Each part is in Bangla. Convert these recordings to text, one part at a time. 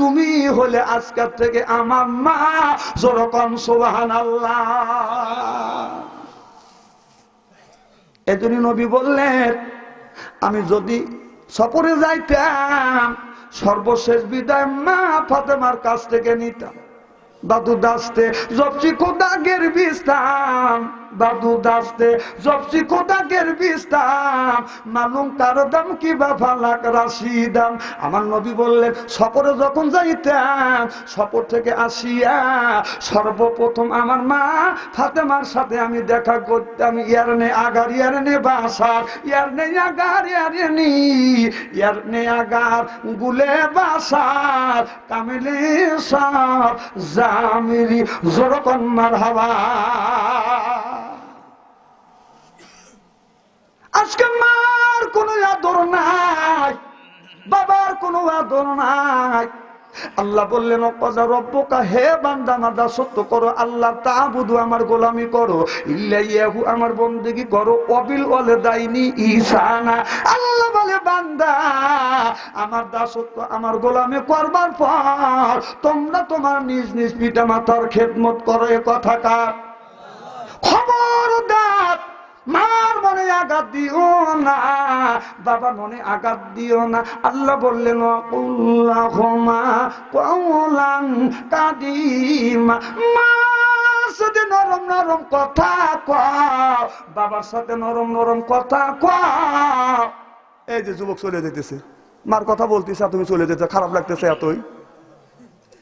তুমি হলে আজকের থেকে আমার মা যেরকম সোবাহান এজন্য নবী বললেন, আমি যদি সফরে যাইতাম, সর্বশেষ বিদায় মা ফাতেমার কাছ থেকে নিতাম। দাদু দাসতে জপসি খোদাগের বিস্তাম দাদু দাসতে জপসি খোদাগের বিস্তাম মালুম তার দাম কি বা ফালাক রাশি দাম? আমার নবী বললেন, সফরে যখন যাইতাম সফর থেকে আসিয়া সর্বপ্রথম আমার মা ফাতেমার সাথে আমি দেখা করতাম ইয়ার নে আগার, ইয়ার নে বাসার, ইয়ার নে আগার, ইয়ার নি ইয়ার নে আগার, গুলে বাসার, কামিলে সব জামিরি জোরকন মার হাওয়া আজকে মার কোনো আদর নাই, বাবার কোনো আদর নাই। আল্লাহ বললেন, অপজা রব্বকা, হে বান্দা, মাদা সত্য করো, আল্লাহ তা বুধু আমার গোলামি করো। ইল্লাইয়াহু আমার বন্দেগি করো, অবিল ওয়ালে দাইনি ঈশানা আল্লাহ বলে, বান্দা, আমার দাসত্ব, আমার গোলামি করবার পর তোমরা তোমার নিজ নিজ পিতা মাতার খেদমত করো, এ কথা কার? খবরদার মনে আঘাত দিও না, বাবা মনে আঘাত দিও না। আল্লাহ বললেন আল্লাহুম্মা কওলান কাদিমা। মার সাথে নরম নরম কথা কও। বাবার সাথে নরম নরম কথা কও। এই যে যুবক চলে যেতেছে। মার কথা বলতেছে তুমি চলে যেতে খারাপ লাগতেছে এতই।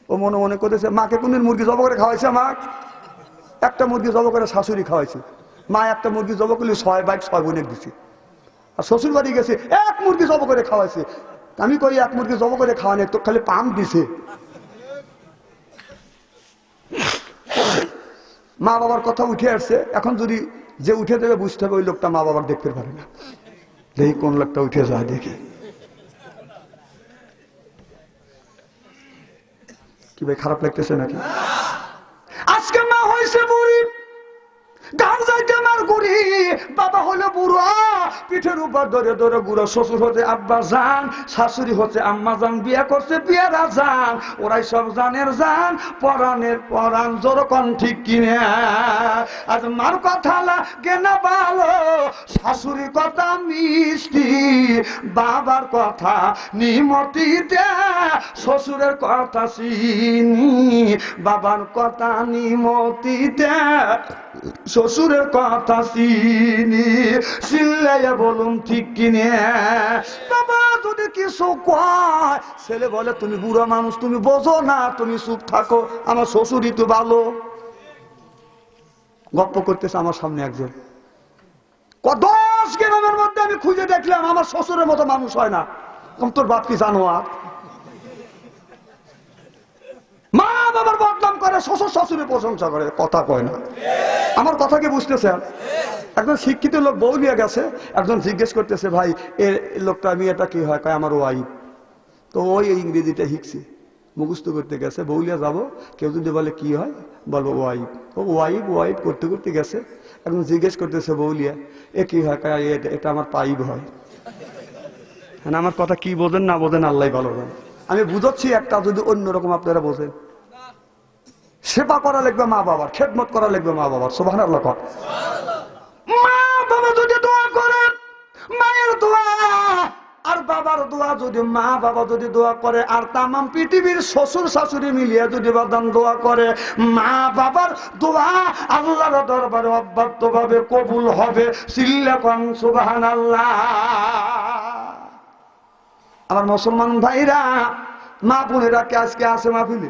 ও মনে মনে করতেছে, মাকে কোনদিন মুরগি জব করে খাওয়াইছে মা একটা মুরগি জব করে শাশুড়ি খাওয়াইছে। মা একটা মুরগি জব করলে ছয় বাইক ছয় বোনের দিছে। আর শ্বশুর বাড়ি গেছে, এক মুরগি জব করে খাওয়াইছে। আমি কই, এক মুরগি জব করে খাওয়ানি তো খালি পাম দিছে। মা বাবার কথা উঠে আসছে, এখন যদি যে উঠে দেবে বুঝতে হবে ওই লোকটা মা বাবার দেখতে পারে না। দেখি কোন লোকটা উঠে যায় দেখি। কি ভাই, খারাপ লাগতেছে নাকি? আজকে মা হয়েছে বুড়ি বাবা হলো বুড়া। পিঠের উপর ধরে ধরে বুড়ো শ্বশুর হচ্ছে আব্বা যান শাশুড়ি হচ্ছে আম্মা যান বিয়ে করছে বিয়েরা যান ওরাই সব জানের যান পরাণের পরাণ যেরকম ঠিক কিনে। আজ মার কথা লাগে না ভালো, শাশুড়ির কথা মিষ্টি, বাবার কথা নিমতিতে শ্বশুরের কথা চিনি, বাবার কথা নিমতিতে শ্বশুরের কথা চিনি। চিল্লাইয়া বলুন, ঠিক কিনে। বাবা, যদি কিছু কয়, ছেলে বলে, তুমি বুড়ো মানুষ, তুমি বোঝো না, তুমি চুপ থাকো, আমার শ্বশুরই তো ভালো। গপ্প করতেছে আমার সামনে একজন। দশ গ্রামের মধ্যে আমি খুঁজে দেখলাম, আমার শ্বশুরের মতো মানুষ হয় না। তোর বাপ কি জানো আর মা বাবার বদনাম করে শ্বশুর শাশুড়ি প্রশংসা করে, কথা কয় না। আমার কথা কি বুঝতেছেন? একজন শিক্ষিত লোক বউ নিয়ে গেছে, একজন জিজ্ঞেস করতেছে, ভাই, এর লোকটা মেয়েটা কি হয়? কয়, আমার ওয়াইফ। তো ওই ইংরেজিটা শিখছে। মুখস্থ করতে গেছে বউলিয়া যাব, কেউ যদি বলে কি হয়, বলব ওয়াইফ। ও ওয়াইফ ওয়াইফ করতে করতে গেছে, একজন জিজ্ঞেস করতেছে বউলিয়া এ কি হয়? কয় "এ- এটা আমার পাইপ হয়। হ্যাঁ আমার কথা কি বোঝেন, না বোঝেন, আল্লাহ ভালো জানে। আমি বুঝাচ্ছি একটা, যদি অন্যরকম আপনারা বোঝেন। সেবা করা লাগবে মা বাবার খেদমত করা লাগবে মা বাবার সোভান আল্লাহ কর। বাবা যদি দোয়া করে মায়ের দোয়া, আর বাবার দোয়া যদি মা বাবা যদি দোয়া করে, আর তামাম পৃথিবীর শ্বশুর শাশুড়ি মিলিয়ে যদি বাদান দোয়া করে, মা বাবার দোয়া আল্লাহর দরবারে অব্যর্থ ভাবে কবুল হবে। সুবাহান আল্লাহ আমার মুসলমান ভাইরা, মা বোনেরা কে আজকে আসে মাহফিলে?